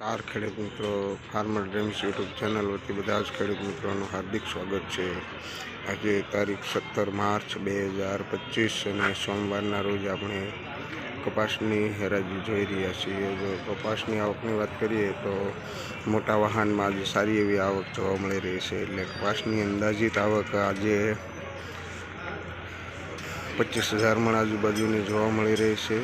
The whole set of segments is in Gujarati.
કાર ખેડૂત મિત્રો ફાર્મર ડ્રીમ્સ યુટ્યુબ ચેનલ વતી બધા જ ખેડૂત મિત્રોનું હાર્દિક સ્વાગત છે. આજે તારીખ સત્તર માર્ચ બે હજાર પચીસ અને સોમવારના રોજ આપણે કપાસની હેરાજી જોઈ રહ્યા છીએ. જો કપાસની આવકની વાત કરીએ તો મોટા વાહનમાં આજે સારી એવી આવક જોવા મળી રહી છે. એટલે કપાસની અંદાજિત આવક આજે પચીસ હજાર મણ આજુબાજુની જોવા મળી રહી છે.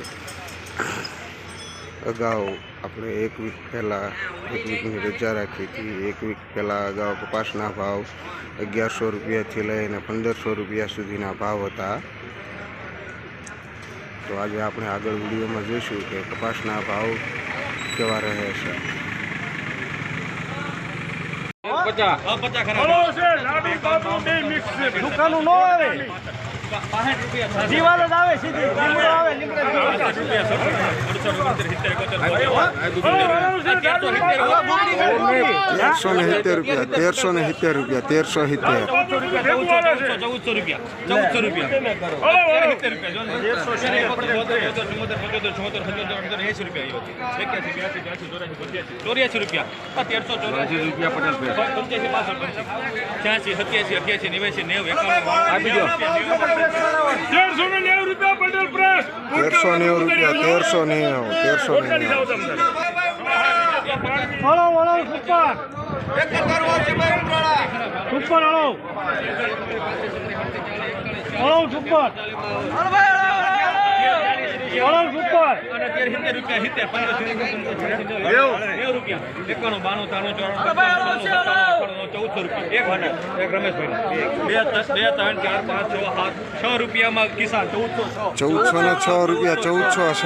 અગાઉ આપણે એક વીક પહેલાં એક વીકની રજા રાખી હતી. એક વીક પહેલાં અગાઉ કપાસના ભાવ અગિયારસો રૂપિયાથી લઈને પંદરસો રૂપિયા સુધીના ભાવ હતા. તો આજે આપણે આગળ વિડીયોમાં જોઈશું કે કપાસના ભાવ કેવા રહે છે. આવે. જ આવે સીધી. તેરસો ને સિત્તેર રૂપિયા તેરસો ને સિત્તેર રૂપિયા તેરસો સિત્તેર. ચૌદસો રૂપિયા ચૌદસો રૂપિયા તેરસો નેવું રૂપિયા તેરસો નેવું. તેરસો હળો હળો સુપર સુપર હળો. હળો છ. ચૌદસો ને છ રૂપિયા ચૌદસો છ.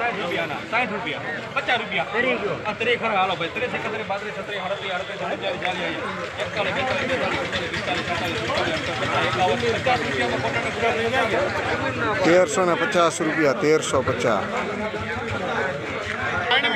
સાઠ રૂપિયાના સાઠ રૂપિયા. પચાસ રૂપિયા. આ ત્રે ખરા હાલો ભાઈ. ત્રીસ એકત્રીસ બાત્રીસ છત્રીસ અડત્રીસ અડત્રીસ ઓગણચાલીસ ચાલીસ એકતાલીસ બેતાલીસ બેતાલીસ પિસ્તાલીસ પિસ્તાલીસ છેતાલીસ એકાવન પચાસ રૂપિયામાં પોતાને પૂરા થઈ જાય. તેરસો ને પચાસ રૂપિયા તેરસો પચાસ.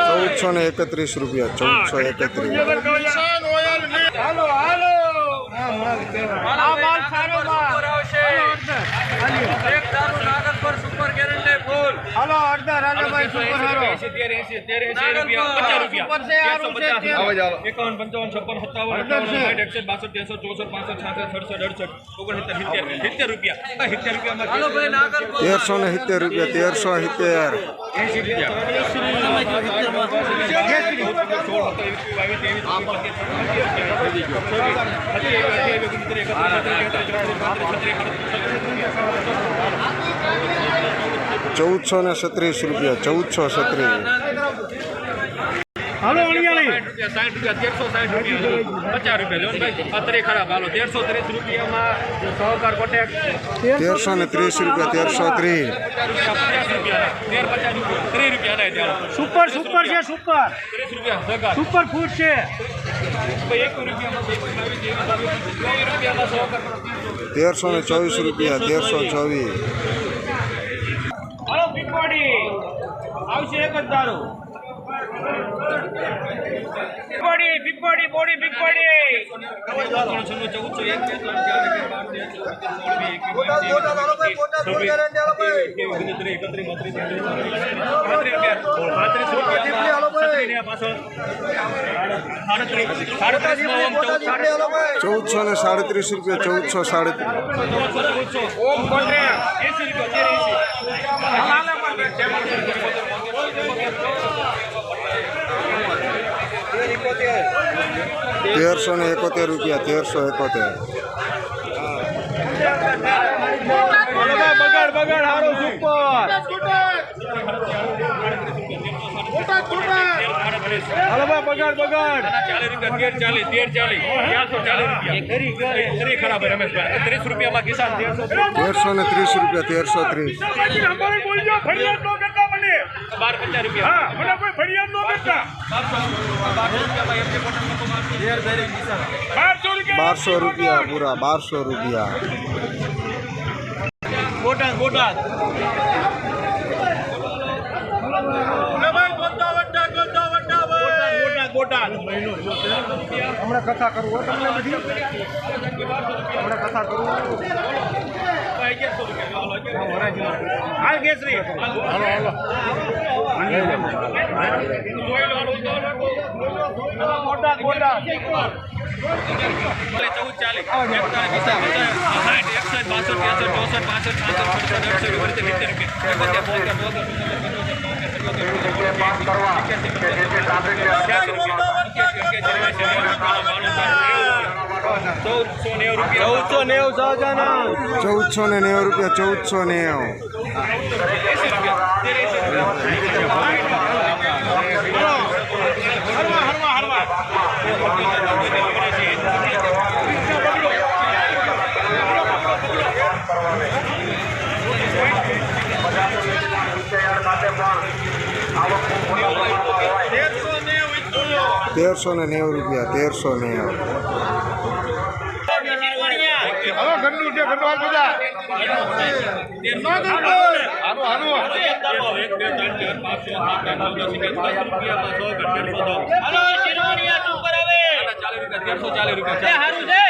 ચૌદસો ને એકત્રીસ રૂપિયા ચૌદસો એકત્રીસ. હાલો હાલો આ માલ સારો માલ હાલો અડધા રાજાભાઈ એકાવન પંચાવન છપ્પન સત્તાવન અઠાવન સાઠ એકસઠ બાસઠ ત્રેસઠ ચોસઠ પાસઠ છાસઠ સડસઠ અડસઠ ઓગણસિત્તેર સિત્તેર સિત્તેર રૂપિયા સિત્તેર રૂપિયામાં તેરસો ને સિત્તેર રૂપિયા તેરસો સિત્તેર એસી ચૌદસો ને છત્રીસ રૂપિયા ચૌદસો છત્રીસ હાલો અણિયાળી સાઠ રૂપિયા તેરસો સાઠ રૂપિયા. પચાસ રૂપિયા લો ને ખરાબ હાલો તેરસો ત્રીસ રૂપિયામાં સહકાર કોટેક. તેરસો ને ત્રીસ રૂપિયા તેરસો ત્રીસ. પચાસ રૂપિયા તેર પચાસ રૂપિયા ત્રીસ રૂપિયા સુપર સુપર છે સુપર. ત્રીસ રૂપિયા સુપર ફૂડ છે. ચોવીસ તેરસો ને ચોવીસ રૂપિયા તેરસો ચોવીસ. પીપવાડી આવશે એક જ દારૂ પીપવાડી પીપવાડી બોડી નું ચૌદસો ચૌદ સાડત્રીસ ચૌદ ને સાડત્રીસ રૂપિયા ચૌદસો સાડત્રીસ. ચૌદસો ચૌદસો ઓમ કોન્ટ્રાક્ટ એસી રૂપિયા તેરસો ને એકોતેર રૂપિયા તેરસો એકોતેર. બગાડ બગાડ હારો સુપર. હાલો ભાઈ બગાડ બગાડ. ચાલીસ રૂપિયા તેર ચાલીસ તેર ચાલીસ. ચારસો ચાલીસ રૂપિયા. ત્રીસ ખરાબ રમેશભાઈ. ત્રીસ રૂપિયામાં કિસાન. તેરસો તેરસો ને ત્રીસ રૂપિયા તેરસો ત્રીસ. બાર પચાસ રૂપિયા. મને કોઈ ફરિયાદ ન કરતા. બારસો રૂપિયા. પૂરા બારસો રૂપિયા. બોટાદ બોટાદ બોટાદ હમણાં કથા કરવું હોય તમને બધી? હમણાં કથા કરવું હાલ કેસરી. હાલો હાલો. બોટાદ બોટાદ ચૌદ ચાલીસ. એકસઠ બાસઠ ત્રેસઠ ચોસઠ પાસઠ છાસઠ સડસઠ અડસઠ ઓગણસિત્તેર સિત્તેર રૂપિયા એકોતેર બોતેર ચૌદસો નેવું ચૌદસો ને નેવું રૂપિયા ચૌદસો નેવું. તેરસો ને નેવું રૂપિયા તેરસો નેવું. ચાલીસ રૂપિયા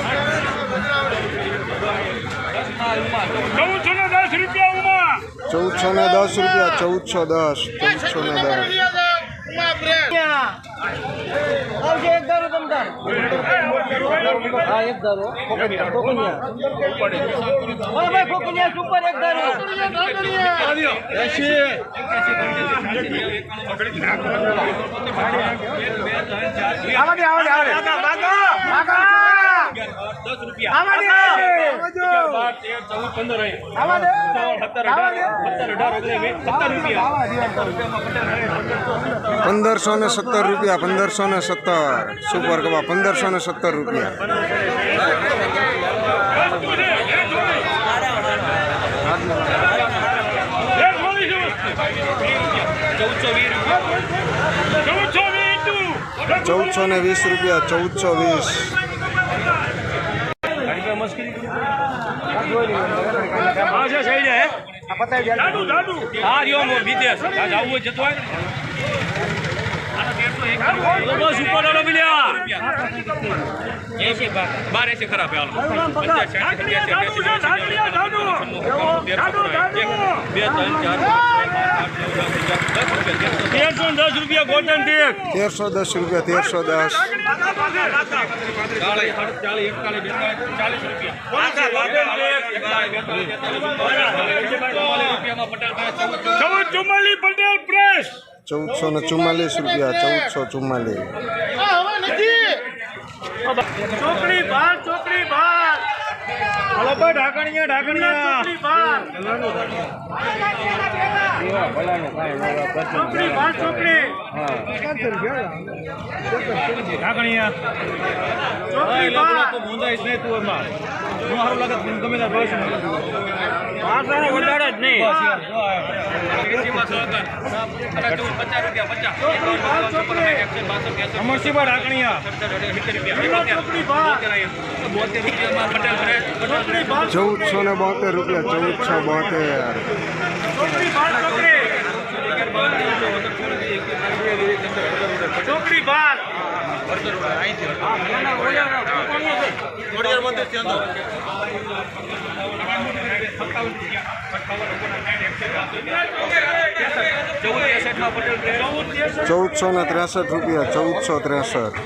ચૌદસો ને દસ રૂપિયા ઉમા. ચૌદસો ને દસ રૂપિયા ચૌદસો દસ ચૌદસો ને દસ. આવશે એક દારૂ દસ રૂપિયા. ચૌદ પંદર પંદરસો ને સત્તર. રૂપિયા પંદરસો ને સત્તર. સુપર કબા પંદરસો ને સત્તર રૂપિયા. ચૌદસો ને વીસ રૂપિયા ચૌદસો વીસ. હા છે સહી છે દાદુ દાદુ હા રહ્યો મો ખરાબ હાલ ઢાકણિયા તેરસો દસ રૂપિયા તેરસો દસ ચૌદસો ને ચુમ્માલીસ રૂપિયા ચૌદસો ચુમ્માલીસ. ચોકડી બાર ભાઈ ઢાકણિયા ઢાકણિયા ચોકડી બાર ચોકડી બાર ચોકડી. ઢાકણિયા ચોકડી બાર મુંજાઈશ નહીં તું એમાં. હું સારું લાગે તો ગમે ત્યારે પાંચસો વધારે જ નહીં અમરસિંહભાઈ ચોકડી ચૌદસો ને બોતેર રૂપિયા ચૌદસો બોતેર ચોકડી બાર ચૌદસો ને ત્રેસઠ રૂપિયા ચૌદસો ત્રેસઠ.